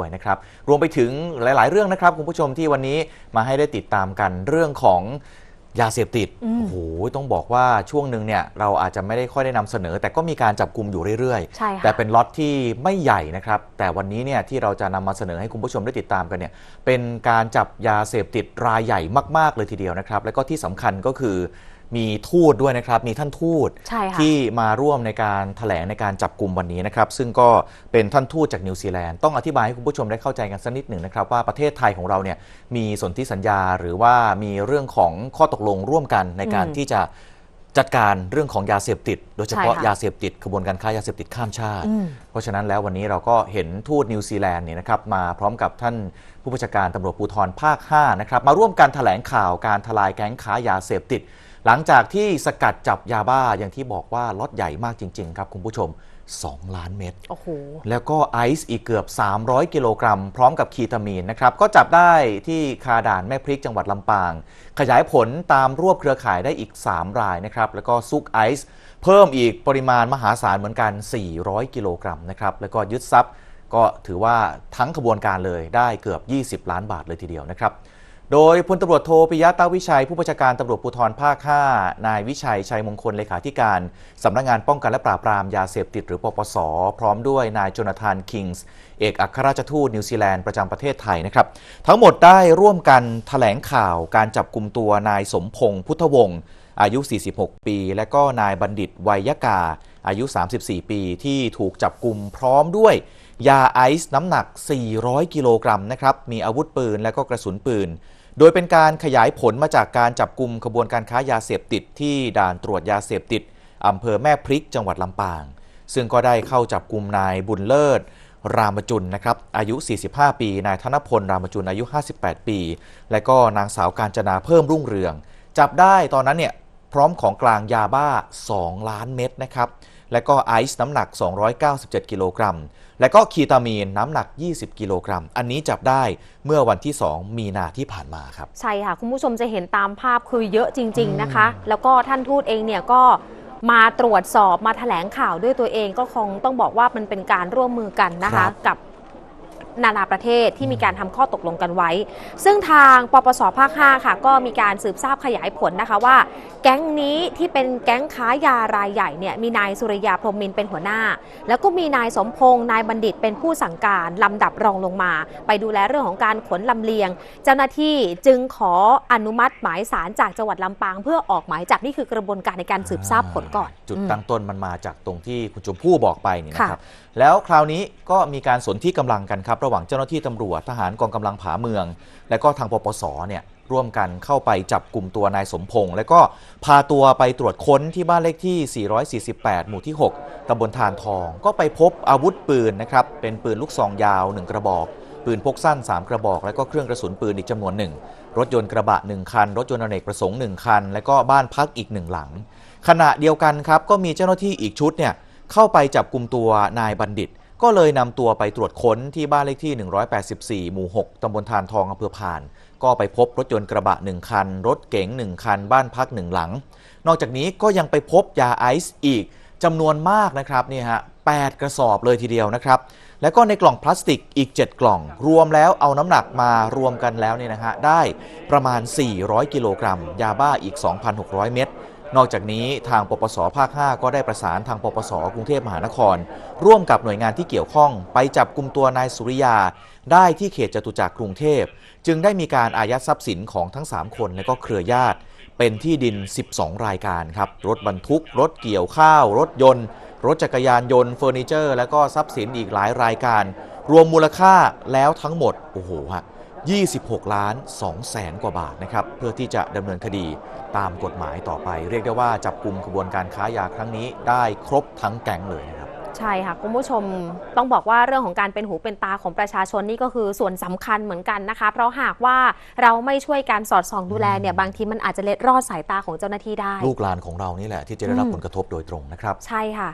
ด้วยนะครับรวมไปถึงหลาย ๆ เรื่องนะครับคุณผู้ชมที่วันนี้มาให้ได้ติดตามกันเรื่องของยาเสพติดอืมโอ้โหต้องบอกว่าช่วงหนึ่งเนี่ยเราอาจจะไม่ได้ค่อยได้นำเสนอ แต่ก็มีการจับกลุ่มอยู่เรื่อยใช่ค่ะแต่เป็นล็อตที่ไม่ใหญ่นะครับ แต่วันนี้เนี่ยที่เราจะนำมาเสนอให้คุณผู้ชมได้ติดตามกันเนี่ยเป็นการจับยาเสพติดรายใหญ่มาก ๆ เลยทีเดียวนะครับ แล้วก็ที่สำคัญก็คือ มีทูตด้วยนะครับ มีท่านทูตใช่ค่ะ ที่มาร่วมในการแถลงในการจับกลุ่มวันนี้นะครับ ซึ่งก็เป็นท่านทูตจากนิวซีแลนด์ต้องอธิบายให้คุณผู้ชมได้เข้าใจกันสักนิดหนึ่งนะครับ ว่าประเทศไทยของเราเนี่ยมีสนธิสัญญาหรือว่ามีเรื่องของข้อตกลงร่วมกันในการอืมที่จะจัดการเรื่องของยาเสพติด โดยเฉพาะใช่ค่ะยาเสพติดขบวนการค้ายาเสพติดข้ามชาติ อืม เพราะฉะนั้นแล้ววันนี้เราก็เห็นทูตนิวซีแลนด์เนี่ยนะครับมาพร้อมกับท่านผู้บัญชาการตำรวจภูธรภาค 5 นะครับ มาร่วมกันแถลงข่าวการทลายแก๊งค้ายาเสพติด หลังจากที่สกัดจับยาบ้าอย่างที่บอกว่าล็อตใหญ่มากจริง ๆ ครับคุณผู้ชม 2 ล้านเม็ดโอ้โหแล้วก็ไอซ์อีกเกือบ 300 กิโลกรัม พร้อมกับคีตามีนนะครับ ก็จับได้ที่คาด่านแม่พริกจังหวัดลำปาง ขยายผลตามรวบเครือข่ายได้อีก 3 รายนะครับ แล้วก็ซุกไอซ์เพิ่มอีกปริมาณมหาศาลเหมือนกัน 400 กิโลกรัมนะครับแล้วก็ยึดทรัพย์ก็ถือว่าทั้งขบวนการเลยได้เกือบ 20 ล้านบาทเลยทีเดียวนะครับ โดยพลตำรวจโทปิยะตาวิชัย ผู้บัญชาการตำรวจภูธรภาค 5 นายวิชัยชัยมงคลเลขาธิการสำนักงานป้องกันและปราบปรามยาเสพติดหรือปปส พร้อมด้วยนายจนาธานคิงส์ เอกอัครราชทูตนิวซีแลนด์ประจำประเทศไทยนะครับ ทั้งหมดได้ร่วมกันแถลงข่าวการจับกลุ่มตัวนายสมพงษ์พุทธวงศ์อายุ 46 ปี และก็นายบัณฑิตวัยกา อายุ 34 ปีที่ถูกจับกลุ่มพร้อมด้วยยาไอซ์น้ำหนัก 400 กิโลกรัมนะครับมีอาวุธปืนและก็กระสุนปืน โดยเป็นการขยายผลมาจากการจับกลุ่มขบวนการค้ายาเสพติดที่ด่านตรวจยาเสพติดอำเภอแม่พริกจังหวัดลำปาง ซึ่งก็ได้เข้าจับกลุ่มนายบุญเลิศ รามจุนนะครับอายุ 45 ปี นายธนพลรามจุนอายุ 58 ปี และก็นางสาวการจนาเพิ่มรุ่งเรือง จับได้ตอนนั้นเนี่ยพร้อมของกลางยาบ้า 2 ล้านเม็ดนะครับ และก็ไอซ์น้ำหนัก 297 กิโลกรัม และก็คีตามีนน้ำหนัก 20 กิโลกรัม อันนี้จับได้เมื่อวันที่ 2 มีนาที่ผ่านมาครับ ใช่ค่ะ คุณผู้ชมจะเห็นตามภาพคือเยอะจริง ๆ นะคะ แล้วก็ท่านทูตเองเนี่ยก็มาตรวจสอบมาแถลงข่าวด้วยตัวเองก็คงต้องบอกว่ามันเป็นการร่วมมือกันนะครัคะบกับ นานาประเทศที่มีการทำข้อตกลงกันไว้ ซึ่งทางปปสภาค 5 ค่ะ ก็มีการสืบทราบขยายผลนะคะว่า แก๊งนี้ที่เป็นแก๊งค้ายารายใหญ่เนี่ยมีนายสุริยาพรหมมินทร์เป็นหัวหน้า แล้วก็มีนายสมพงษ์นายบัณฑิตเป็นผู้สั่งการลำดับรองลงมา ไปดูแลเรื่องของการขนลำเลียง เจ้าหน้าที่จึงขออนุมัติหมายสารจากจังหวัดลำปาง เพื่อออกหมายจับนี่คือกระบวนการในการสืบทราบผลก่อน จุดอืมตั้งต้นมันมาจากตรงที่คุณชมพู่บอกไปนี่นะค่ะครับแล้วคราวนี้ก็มีการสนที่กำลังกันครับระหว่างเจ้าหน้าที่ตำรวจทหารกองกำลังผาเมือง และก็ทางปปสเนี่ยร่วมกันเข้าไปจับกลุ่มตัวนายสมพงษ์และก็พาตัวไปตรวจค้นที่บ้านเลขที่ 448 หมู่ที่ 6ตำบลทานทอง ก็ไปพบอาวุธปืนนะครับ เป็นปืนลูกซองยาว 1 กระบอก ปืนพกสั้น 3 กระบอก และก็เครื่องกระสุนปืนอีกจำนวนหนึ่ง รถยนต์กระบะ 1 คัน รถยนต์อเนกประสงค์ 1 คัน และก็บ้านพักอีก 1 หลัง ขณะเดียวกันครับก็มีเจ้าหน้าที่อีกชุดเนี่ยเข้าไปจับกลุ่มตัวนายบัณฑิต ก็เลยนำตัวไปตรวจค้นที่บ้านเลขที่ 184 หมู่ 6 ตำบลทานทองอำเภอพาน ก็ไปพบรถยนต์กระบะ 1 คัน รถเก๋ง 1 คัน บ้านพัก 1 หลัง นอกจากนี้ก็ยังไปพบยาไอซ์อีกจำนวนมากนะครับนี่ฮะ8กระสอบเลยทีเดียวนะครับ แล้วก็ในกล่องพลาสติกอีก 7 กล่อง รวมแล้วเอาน้ำหนักมารวมกันแล้วเนี่ยนะฮะได้ประมาณ 400 กิโลกรัม ยาบ้าอีก 2,600 เม็ด นอกจากนี้ทางปปสภาค 5 ก็ได้ประสานทางปปสกรุงเทพมหานคร ร่วมกับหน่วยงานที่เกี่ยวข้อง ไปจับกลุ่มตัวนายสุริยา ได้ที่เขตจตุจักรกรุงเทพ จึงได้มีการอายัดทรัพย์สินของทั้ง 3 คนและก็เครือญาติ เป็นที่ดิน 12 รายการครับ รถบรรทุก รถเกี่ยวข้าว รถยนต์ รถจักรยานยนต์เฟอร์นิเจอร์ และก็ทรัพย์สินอีกหลายรายการ รวมมูลค่าแล้วทั้งหมดโอ้โหฮะ 26 ล้าน2แสนกว่าบาทนะครับเพื่อที่จะดำเนินคดีตามกฎหมายต่อไป เรียกได้ว่าจับกลุ่มขบวนการค้ายาครั้งนี้ได้ครบทั้งแก๊งเลยนะครับใช่ค่ะคุณผู้ชมต้องบอกว่าเรื่องของการเป็นหูเป็นตาของประชาชนนี่ก็คือส่วนสำคัญเหมือนกันนะคะ เพราะหากว่าเราไม่ช่วยการสอดส่องดูแลเนี่ยบางทีมันอาจจะเล็ดรอดสายตาของเจ้าหน้าที่ได้ ลูกหลานของเรานี่แหละที่จะได้รับอืมผลกระทบโดยตรงนะครับ ใช่ค่ะ